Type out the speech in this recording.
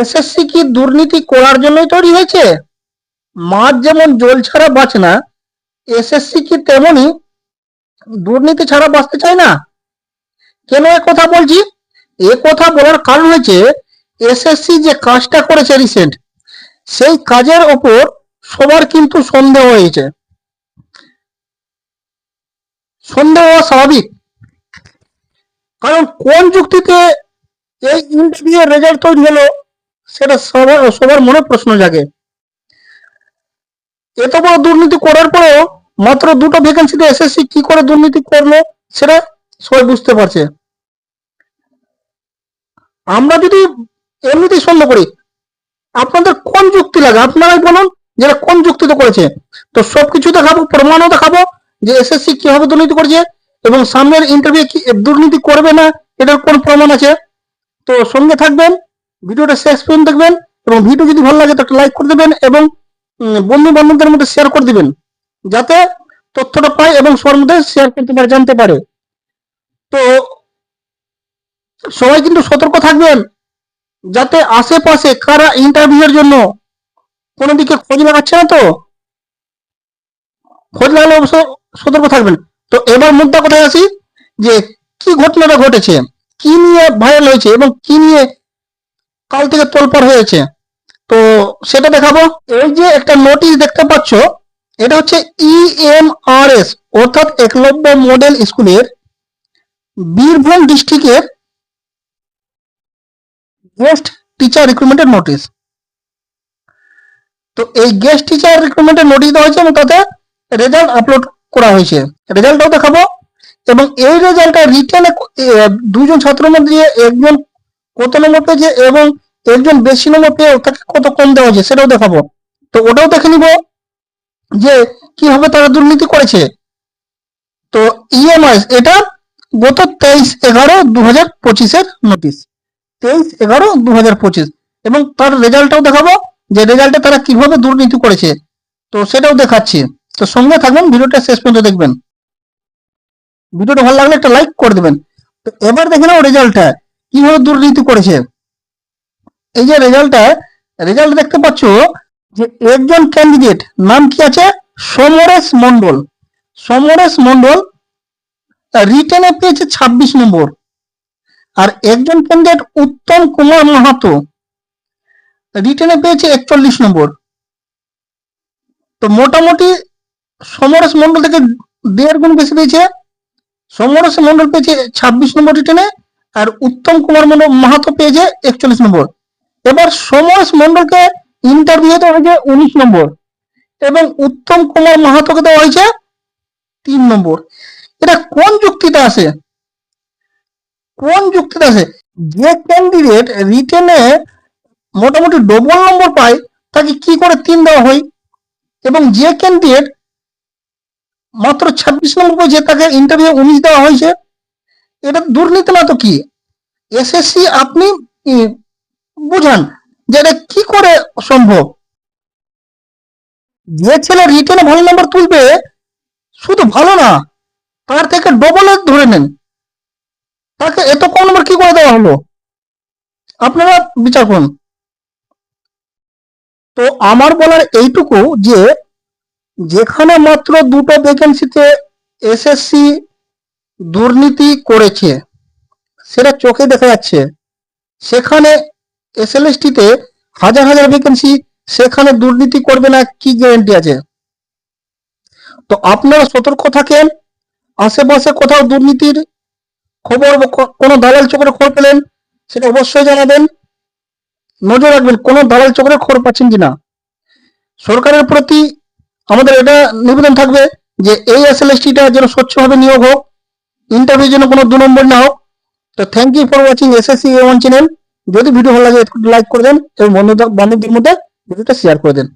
SSC কি দুর্নীতি করার জন্যই তৈরি হয়েছে? মাছ যেমন জল ছাড়া বাঁচে না, এসএসসি কি তেমনি দুর্নীতি ছাড়া বাঁচতে চায় না? কেন এ কথা বলছি? এ কথা বলার কারণ হয়েছে, এসএসসি যে কাজটা করেছে রিসেন্ট সেই কাজের ওপর সবার কিন্তু সন্দেহ হয়েছে। সন্দেহ হওয়া স্বাভাবিক। কারণ কোন যুক্তিতে এই ইন্টারভিউ রেজাল্ট তৈরি হলো? সেটা সবার সবার মনে প্রশ্ন জাগে। এত বড় দুর্নীতি করার পরেও মাত্র দুটো ভ্যাকেন্সিতে এসএসসি কি করে দুর্নীতি করল সেটা সবাই বুঝতে পারছে। আমরা যদি এমনিতেই সন্দেহ করি, আপনাদের কোন যুক্তি লাগে? আপনারাই বলুন যেটা কোন যুক্তিতে করেছে। তো সবকিছু দেখাবো, প্রমাণও দেখাবো যে এসএসসি কীভাবে দুর্নীতি করেছে এবং সামনের ইন্টারভিউ কি দুর্নীতি করবে না, এটার কোন প্রমাণ আছে? তো সঙ্গে থাকবেন ভিডিওটা শেষ পর্যন্ত দেখবেন এবং ভিডিও যদি ভালো লাগে তো একটা লাইক করে দেবেন এবং বন্ধু বান্ধবদের মধ্যে শেয়ার করে দিবেন। যাতে তথ্যটা পায় এবং সবার মধ্যে শেয়ার করতে পারে, জানতে পারে। তো সবাই কিন্তু সতর্ক থাকবেন, যাতে আশেপাশে কারা ইন্টারভিউ এর জন্য কোনো দিকে খোঁজ লাগাচ্ছে না তো? খোঁজ লাগালে অবশ্য সতর্ক থাকবেন। তো এবার মুদ্রা কোথায় আসি যে, কি ঘটনাটা ঘটেছে? কি নিয়ে ভাইরাল হয়েছে এবং কি নিয়ে কাল থেকে তোলপাড় হয়েছে। তো সেটা দেখাবো। এই যে একটা নোটিশ দেখতে পাচ্ছ, এটা হচ্ছে E ইএমআরএস অর্থাৎ একলব্য মডেল স্কুলের বীরভূম ডিস্ট্রিক্টের গেস্ট টিচার রিক্রুটমেন্টের নোটিশ তো এই গেস্ট টিচার রিক্রুটমেন্টের নোটিশ দেওয়া হয়েছে এবং তাতে রেজাল্ট আপলোড করা হয়েছে। রেজাল্টটাও দেখাবো। এবং এই রেজাল্টটা রিটেনে দুজন ছাত্রের মধ্যে একজন কত নম্বর পেয়েছে এবং একজন বেশি নম্বর পেয়ে তাকে কত কম দেওয়া হয়েছে সেটাও দেখাবো। তো ওটাও দেখে নিব যে কীভাবে তারা দুর্নীতি করেছে। তো ইএমআই এটা গত তেইশ এগারো দু হাজার পঁচিশের নোটিশ তেইশ এগারো দু হাজার পঁচিশ। এবং তার রেজাল্টটাও দেখাবো যে রেজাল্টে তারা কীভাবে দুর্নীতি করেছে। তো সেটাও দেখাচ্ছি। তো সঙ্গে থাকবেন ভিডিওটা শেষ পর্যন্ত দেখবেন। ভিডিওটা ভালো লাগলে একটা লাইক করে দেবেন। তো এবার দেখে নাও রেজাল্টটা কীভাবে দুর্নীতি করেছে? এই যে রেজাল্টটা রেজাল্ট দেখতে পাচ্ছ যে একজন ক্যান্ডিডেট নাম কি আছে? সমরেশ মন্ডল সমরেশ মন্ডল রিটেনে পেয়েছে ছাব্বিশ নম্বর। আর একজন ক্যান্ডিডেট উত্তম কুমার মাহাতো রিটেনে পেয়েছে একচল্লিশ নম্বর। তো মোটামুটি সমরেশ মন্ডল থেকে দেড় গুণ বেশি পেয়েছে। সমরেশ মন্ডল পেয়েছে ছাব্বিশ নম্বর রিটেনে আর উত্তম কুমার মন্ডল মাহাতো পেয়েছে একচল্লিশ নম্বর। এবার সমরেশ মন্ডলকে ইন্টারভিউ দেওয়া হয়েছে উনিশ নম্বর এবং উত্তম কুমার মাহাতোকে দেওয়া হয়েছে তিন নম্বর। এটা কোন যুক্তিতে আছে কোন যুক্তিতে আছে যে ক্যান্ডিডেট রিটেনে মোটামুটি ডবল নম্বর পায়, তাকে কি করে তিন দেওয়া হয়? এবং যে ক্যান্ডিডেট মাত্র ছাব্বিশ নম্বর পেয়েছে, তাকে ইন্টারভিউ উনিশ দেওয়া হয়েছে। এটা দুর্নীতি না তো কি? এসএসসি আপনি বুঝান যে এটা কি করে সম্ভব? যে ছেলে রিটেনে ভালো নম্বর তুলবে, শুধু ভালো না, তার থেকে ডবল ধরে নেন। তাকে এত কম নম্বর কি করে দেওয়া হলো? আপনারা বিচার করুন। তো আমার বলার এইটুকু যে, যেখানে মাত্র দুটো ভ্যাকেন্সিতে এসএসসি দুর্নীতি করেছে। সেটা চোখে দেখা যাচ্ছে। সেখানে এসএলএসটিতে হাজার হাজার ভ্যাকেন্সি সেখানে দুর্নীতি করবে না, কি গ্যারান্টি আছে? তো আপনারা সতর্ক থাকেন, আশেপাশে কোথাও দুর্নীতির খবর কোনো দালাল চক্রের খবর পেলেন, সেটা অবশ্যই জানাবেন। নজর রাখবেন, কোনো দালাল চক্রের খবর পাচ্ছেন কিনা? সরকারের প্রতি আমাদের এটা নিবেদন থাকবে যে এই এসএলএসটিটা যেন স্বচ্ছভাবে নিয়োগ হোক। ইন্টারভিউ জন্য কোনো দু নম্বর না হোক। তো thank you for watching SSC A one channel যদি ভিডিও ভালো লাগে, একটু লাইক করে দেন এবং বন্ধুদের বান্ধবদের মধ্যে ভিডিওটা শেয়ার করে দেন।